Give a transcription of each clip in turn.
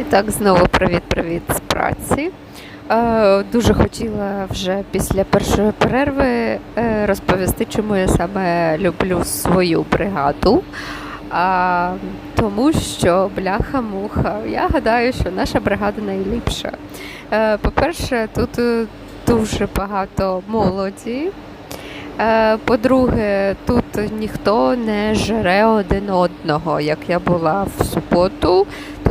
І так, знову привіт-привіт з праці. Е, дуже хотіла вже після першої перерви е, розповісти, чому я саме люблю свою бригаду. А, тому що бляха-муха. Я гадаю, що наша бригада найліпша. Е, по-перше, тут дуже багато молоді. По-друге, тут ніхто не жере один одного. Як я була в суботу,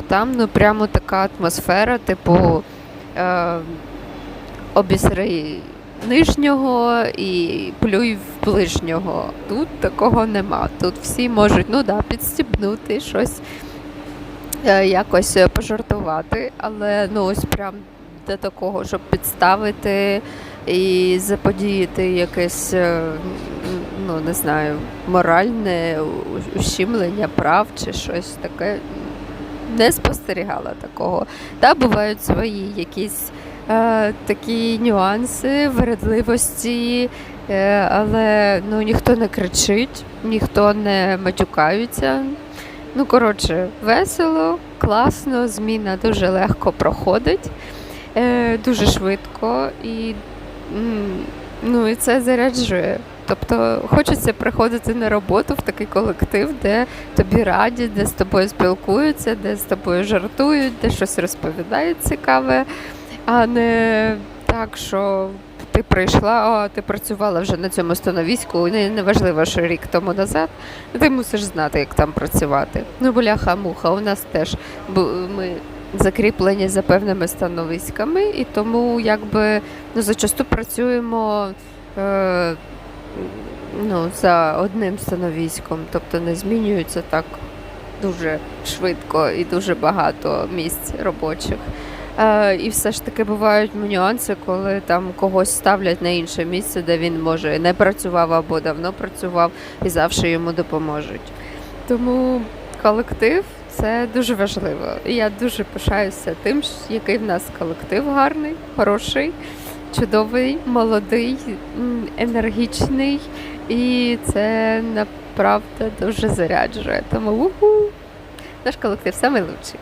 там ну прямо така атмосфера, типу е, обісри нижнього і плюй в ближнього. Тут такого нема. Тут всі можуть ну да, підстібнути щось, е, якось пожартувати, але ну ось прям до такого, щоб підставити і заподіяти якесь, е, ну не знаю, моральне ущемлення прав чи щось таке. Не спостерігала такого. Та бувають свої якісь е, такі нюанси, вередливості, е, але ну, ніхто не кричить, ніхто не матюкається. Ну, коротше, весело, класно, зміна дуже легко проходить, е, дуже швидко і, ну, і це заряджує. Тобто хочеться приходити на роботу в такий колектив, де тобі раді, де з тобою спілкуються, де з тобою жартують, де щось розповідають цікаве, а не так, що ти прийшла, а ти працювала вже на цьому становіську, неважливо, що рік тому назад, ти мусиш знати, як там працювати. Ну, бляха-муха, у нас теж ми закріплені за певними становиськами, і тому якби ну, зачасту працюємо. Е, ну, за одним становіськом, тобто не змінюється так дуже швидко і дуже багато місць робочих. Е, і все ж таки бувають нюанси, коли там когось ставлять на інше місце, де він може не працював або давно працював, і завжди йому допоможуть. Тому колектив це дуже важливо. І я дуже пишаюся тим, який в нас колектив гарний, хороший, чудовий, молодий, енергічний. І це направда дуже заряджує. Тому уху, наш колектив найкращий.